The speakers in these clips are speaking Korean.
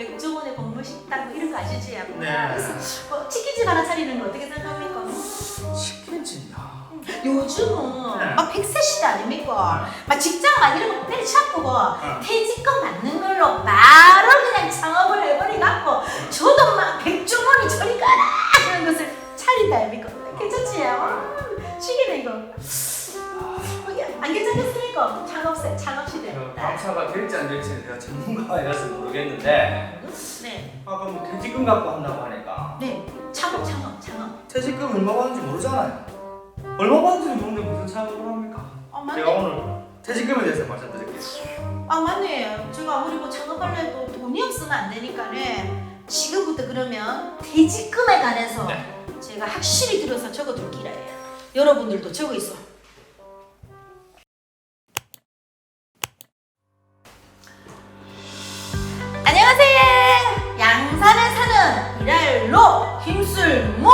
백종원의 건물식당 뭐 이런 거 아시지? 네. 그래서 뭐 치킨집 하나 차리는 거 어떻게 생각합니까? 치킨집이야. 요즘은 네. 막 100세 시대 아닙니까? 막 직장 막 이런 거 때려치고 네. 퇴직금 받는 걸로 바로 그냥 창업을 해버리갖고 저도 막 백종원이 저리 가라 그런 것을 차린다 아닙니까? 괜찮지? 아, 치기네 이거 어, 야, 안 괜찮겠 습니까? 창업세, 창업시대 그 감사가 될지 안 될지 제가 전문가이라서 모르겠는데 네, 아 그럼 퇴직금 갖고 한다고 하니까 네 창업, 창업, 창업 퇴직금 얼마 받는지 모르잖아요. 얼마 받는지 모르는데 무슨 창업을 합니까? 아 제가 맞네 오늘 퇴직금에 대해서 말씀드릴게요. 아 맞네 제가 아무리 뭐 창업하려도 돈이 없으면 안 되니까는 지금부터 그러면 퇴직금에 관해서 네. 제가 확실히 들어서 적어둘 기라 해요 여러분들도 적어 있어 일할로 힘쓸모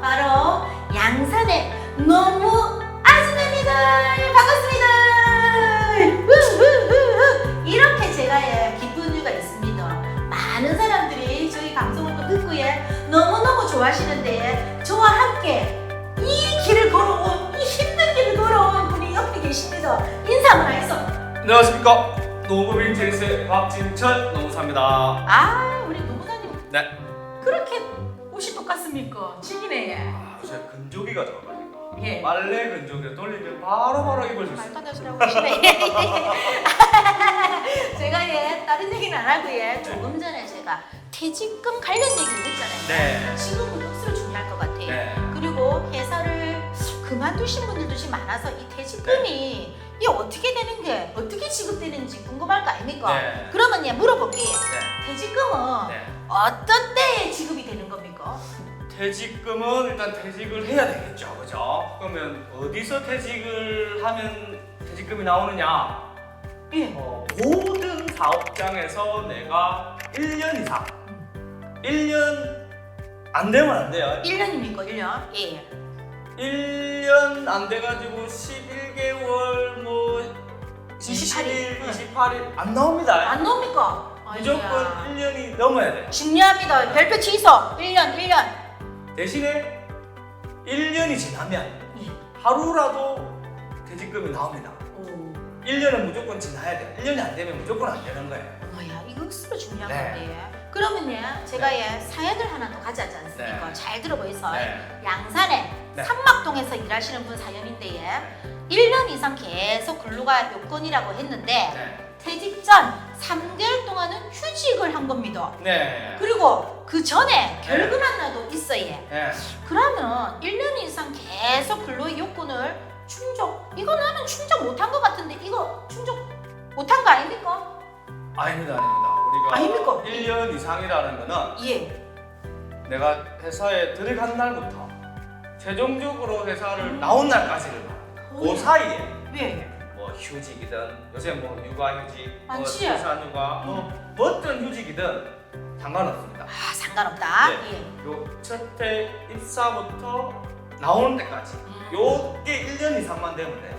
바로 양산의 너무 아줌마입니다. 반갑습니다. 후후후후. 이렇게 제가 예, 기쁜 이유가 있습니다. 많은 사람들이 저희 방송을 또 듣고 예, 너무너무 좋아하시는데 저와 함께 이 길을 걸어온 이 힘든 길을 걸어온 분이 옆에 계십니다. 인사 한번 하겠어 안녕하십니까. 노무빈 제이스의 박진철 노무사입니다. 아 우리 노부사님. 네. 그렇게 옷이 똑같습니까? 지기네 아 요새 근조기가 좋아가지고 예. 빨래 근조기를 돌리면 바로바로 입을 수 있어요. 말도 안 되는 소리 하고 계시네 제가 예 다른 얘기는 안 하고 예 조금 전에 제가 퇴직금 관련 얘기를 했잖아요 네. 지금은 억수로 중요할 것 같아요 네. 그리고 회사를 그만두신 분들도 지금 많아서 이 퇴직금이 이게 어떻게 되는 게 어떻게 지급되는지 궁금할 거 아닙니까? 네. 그러면 예 물어볼게요. 네. 퇴직금은 네. 어떤 때 에 지급이 되는 겁니까? 퇴직금은 일단 퇴직을 해야 되겠죠, 그죠? 그러면 어디서 퇴직을 하면 퇴직금이 나오느냐? 예. 어, 모든 사업장에서 내가 1년 이상, 1년 안 되면 안 돼요. 1년입니까? 1년? 예. 1년 안 돼가지고 11개월 뭐 28일. 20일, 28일 안 나옵니다. 안 나옵니까? 무조건 아이고야. 1년이 넘어야 돼. 중요합니다. 별표 취소. 1년, 1년. 대신에 1년이 지나면 예. 하루라도 퇴직금이 나옵니다. 오. 1년은 무조건 지나야 돼. 1년이 안 되면 무조건 안 되는 거예요. 뭐야, 이거 억수로 중요한 네. 건데. 그러면 예, 제가 예, 사연을 하나 더 가져왔지 않습니까? 네. 잘 들어보이소. 네. 양산에 네. 삼막동에서 일하시는 분 사연인데 예. 1년 이상 계속 근로가 요건이라고 했는데 네. 퇴직 전 3개월 동안은 휴직을 한 겁니다. 네. 그리고 그 전에 결근한 날도 있어요. 네. 그러면 1년 이상 계속 근로의 요건을 충족. 이거 나는 충족 못한 것 같은데 이거 충족 못한 거 아닙니까? 아닙니다, 아닙니다. 우리가 아닙니까? 1년 이상이라는 거는 예. 내가 회사에 들어간 날부터 최종적으로 회사를 음. 나온 날까지를 말합니다. 그 사이에 예. 뭐 휴직이든 요새 뭐 육아휴직, 뭐 많지. 출산휴가, 뭐 어떤 휴직이든 상관없습니다. 아 상관없다. 네. 예. 요 첫해 입사부터 나오는 때까지 음. 요게 1년 이상만 되면 돼요.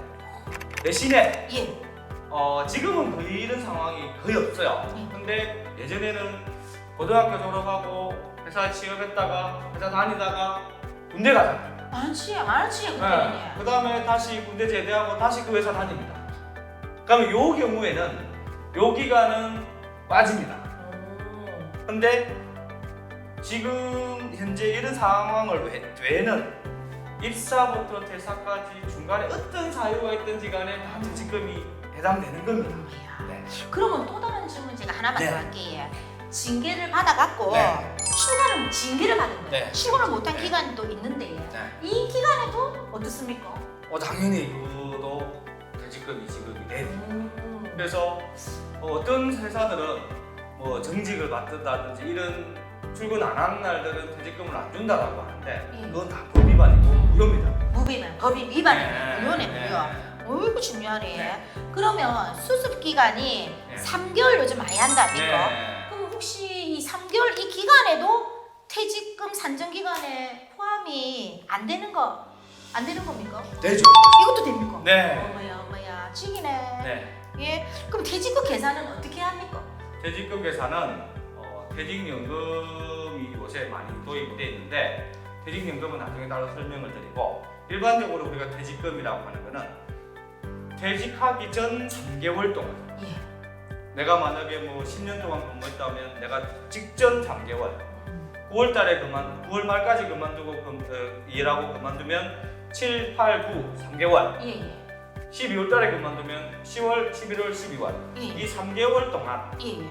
대신에 예. 어, 지금은 거의 이런 상황이 거의 없어요. 네. 근데 예전에는 고등학교 졸업하고 회사 취업했다가 회사 다니다가 군대 가잖아요. 많지 많지 그때는. 네. 그 다음에 다시 군대 제대하고 다시 그 회사 다닙니다. 그러면 요 경우에는 요 기간은 빠집니다. 오. 근데 지금 현재 이런 상황을 외- 외에는 입사부터 퇴사까지 중간에 어떤 사유가 있든지 간에 다 퇴직금이 해당되는 겁니다. 네. 그러면 또 다른 질문 제가 하나만 네. 더 할게요. 징계를 받아갖고 네. 출근을 징계를 받은 거예요. 네. 출근을 못한 네. 기간도 있는데 어떻습니까? 어, 당연히 그도 퇴직금이 지급이 돼요. 음. 그래서 어, 어떤 회사들은 뭐 정직을 맡는다든지 이런 출근 안 하는 날들은 퇴직금을 안 준다라고 하는데 예. 그건 다 법 위반이고 무효입니다. 무비만 법이 위반이 네. 무효네 네. 무효. 어이구 중요하네. 네. 그러면 수습 기간이 네. 3개월 요즘 많이 한다니까. 네. 그럼 혹시 이 3개월 이 기간에도 퇴직금 산정 기간에 포함이 안 되는 거 안 되는 겁니까? 되죠. 이것도 됩니까? 네. 어머야 어머야 지기네. 네. 예. 그럼 퇴직금 계산은 어떻게 합니까? 퇴직금 계산은 어, 퇴직연금이 요새 많이 도입돼 있는데 퇴직연금은 나중에 따로 설명을 드리고 일반적으로 우리가 퇴직금이라고 하는 거는 퇴직하기 전 3개월 동안 예. 내가 만약에 뭐 10년 동안 근무했다면 내가 직전 3개월 9월 달에 그만 9월 말까지 그만두고 금, 어, 일하고 그만두면 7, 8, 9 3개월 예, 예. 12월 달에 그만두면 10월, 11월, 12월 예. 이 3개월 동안 예, 예.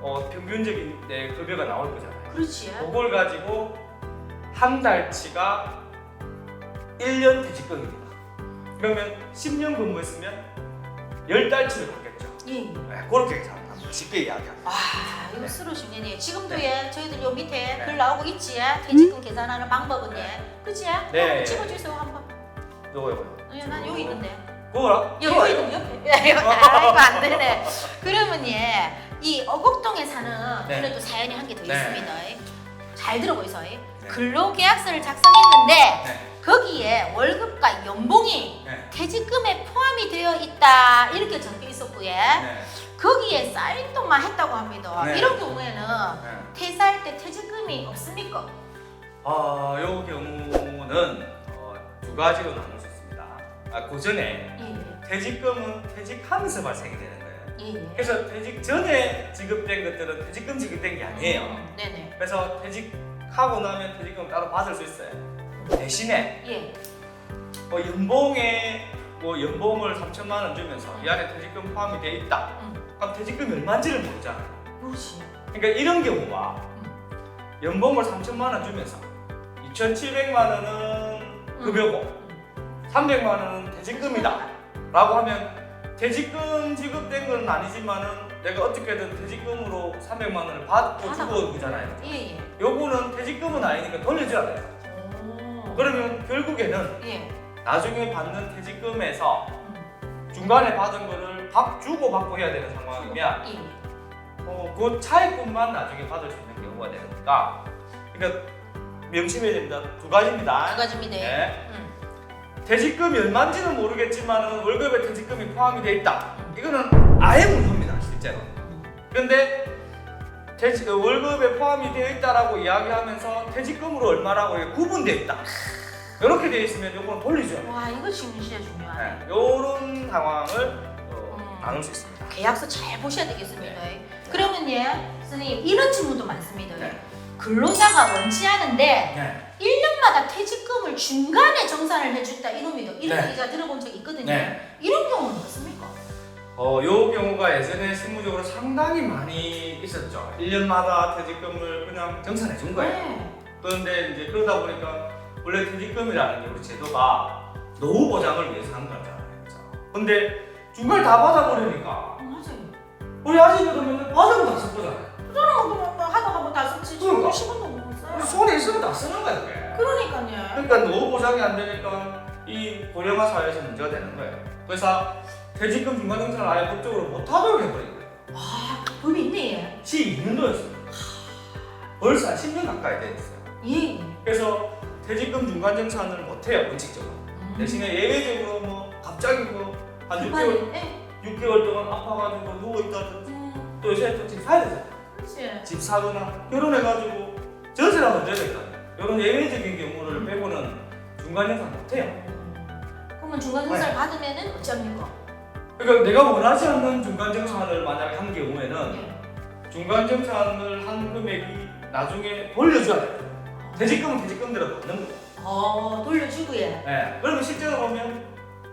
어, 평균적인 내 급여가 나올 거잖아요. 그렇지. 그걸 가지고 한 달치가 1년 퇴직금입니다. 그러면 10년 근무했으면 10달치를 받겠죠. 예, 예. 네, 그렇게 계산합니다. 쉽게 이야기합니다. 아, 이거 스로 중요해. 지금도 예, 저희들 요 밑에 네. 글 나오고 있지. 퇴직금 계산하는 방법은 예. 그치? 네. 한번 찍어주세요 한번. 요거 요거. 예, 난 여기 있는데. 그거라? 여기 여기 있는 옆에. 야, 이거 아, 이거 안 되네. 그러면 예, 이 어곡동에 사는 네. 그래도 사연이 한 개 더 네. 있습니다. 잘 들어보이소. 근로계약서를 작성했는데 네. 거기에 월급과 연봉이 네. 퇴직금에 포함이 되어 있다 이렇게 적혀 있었고요. 네. 거기에 사인도만 했다고 합니다. 네. 이런 경우에는 네. 퇴사할 때 퇴직금이 없습니까? 아, 요 경우는 어, 두 가지로 나눌. 아, 그 전에 예, 퇴직금은 퇴직하면서 발생이 되는 거예요. 예, 예. 그래서 퇴직 전에 지급된 것들은 퇴직금 지급된 게 아니에요. 음, 네네. 그래서 퇴직하고 나면 퇴직금 따로 받을 수 있어요. 대신에 예. 뭐 연봉에 뭐 연봉을 3천만 원 주면서 이 안에 퇴직금 포함이 돼 있다. 음. 그럼 퇴직금이 얼마인지를 모르잖아. 그렇지. 그러니까 이런 경우가 연봉을 3천만 원 주면서 2,700만 원은 급여고 음. 300만 원은 퇴직금이다. 라고 하면 퇴직금 지급된 건 아니지만은 내가 어떻게든 퇴직금으로 300만 원을 받고 받아. 주고 온 거잖아요. 예, 예. 요거는 퇴직금은 아니니까 돌려줘야 돼요. 오. 그러면 결국에는 예. 나중에 받는 퇴직금에서 음. 중간에 받은 거를 밥 주고 받고 해야 되는 상황이면 예. 어, 그 차액금만 나중에 받을 수 있는 경우가 되니까 그러니까 명심해야 됩니다. 두 가지입니다. 두 가지입니다. 네. 음. 퇴직금이 얼마인지는 모르겠지만 월급에 퇴직금이 포함이 돼 있다. 음. 이거는 아예 무효입니다, 실제로. 그런데 퇴직, 어, 월급에 포함이 되어 있다라고 이야기하면서 퇴직금으로 얼마라고 구분되어 있다. 이렇게 되어 있으면 이건 돌리죠. 와 이거 지금 진짜 중요하네. 네, 이런 상황을 어, 음. 나눌 수 있습니다. 계약서 잘 보셔야 되겠습니다. 그러면 예, 선생님 이런 질문도 많습니다. 네. 근로자가 원치 않은데 네. 1년 마다 퇴직금을 중간에 정산을 해준다 이놈이다. 이런 네. 얘기가 들어본 적 있거든요. 네. 이런 경우는 어떻습니까? 어, 요 경우가 예전에 실무적으로 상당히 많이 있었죠. 1년마다 퇴직금을 그냥 정산해 준 거예요. 네. 그런데 이제 그러다 보니까 원래 퇴직금이라는 게 우리 제도가 노후 보장을 위해서 한 거잖아요. 그죠? 근데 중간에 다 받아버리니까 어, 맞아요. 우리 아직 그러면 받으면 다 쓸 거잖아요. 저는 뭐, 뭐 하다가 뭐 다섯 치 그러니까. 10원도 못 써요. 손에 있으면 다 쓰는 거야 그게. 그러니까요. 그러니까 노후 보장이 안 되니까 이 고령화 사회에서 문제가 되는 거예요. 그래서 퇴직금 중간 정산을 아예 법적으로 못 하도록 해버린 거예요. 아 법이 있네. 12년도였어요. 벌써 한 10년 가까이 돼 있어요. 예. 그래서 퇴직금 중간 정산을 못 해요, 원칙적으로. 음. 대신에 예외적으로 뭐 갑자기 뭐한 6개월, 예. 6개월 동안 아파가지고 누워있다든지 음. 또 요새 또 집 사야 되잖아요. 그렇지. 집 사거나 결혼해가지고 전세라도 내야 되거든요. 이런 예외적인 경우를 빼고는 중간 정산 못 해요. 그러면 중간 정산을 받으면은 어쩝니까? 그러니까 내가 원하지 않는 중간 정산을 만약에 한 경우에는 예. 중간 정산을 한 금액이 나중에 돌려줘야 돼요. 퇴직금은 퇴직금대로 받는 거예요. 어 돌려주고 예. 네. 그러면 실제로 보면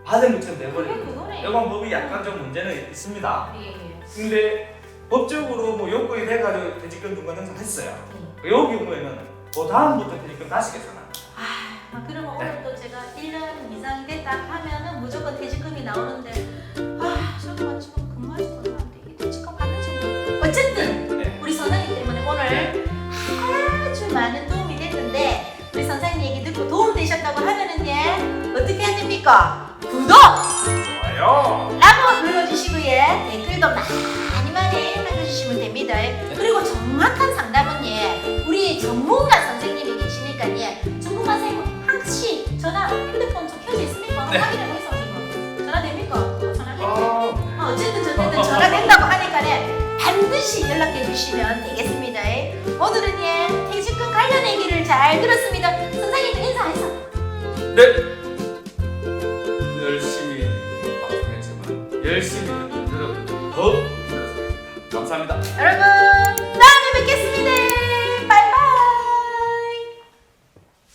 받은 것처럼 그게. 그거네. 이번 법이 약간 좀 문제는 있습니다. 예. 예. 근데 법적으로 뭐 요건이 돼가지고 퇴직금 중간 정산 했어요. 예. 요 경우에는 그 다음부터 퇴직금 다시 계산합니다. 아 그러면 네. 오늘 또 제가 1년 이상 됐다 하면은 무조건 퇴직금이 나오는데 아 저도 막 지금 근무하지 못하는데 이 퇴직금 받는지 모르겠 어쨌든 네. 우리 선생님 때문에 오늘 네. 아주 많은 도움이 됐는데 우리 선생님 얘기 듣고 도움 되셨다고 하면은 예 어떻게 해야 됩니까? 구독! 좋아요. 라고 눌러주시고 예 댓글도 많이 많이 남겨주시면 됩니다 그리고 정확한 상담은 예 우리 전문가 선생님이 계시니까 예 전문가 선생님 혹시 전화 휴대폰 좀 켜져 있습니까? 네. 확인해 보세요 전화 됩니까? 전화 해 아, 어, 시간에 반드시 연락해 주시면 되겠습니다. 오늘은 예 퇴직금 관련 얘기를 잘 들었습니다. 선생님도 인사해서. 네. 열심히 방송했지만 열심히 감사합니다. 여러분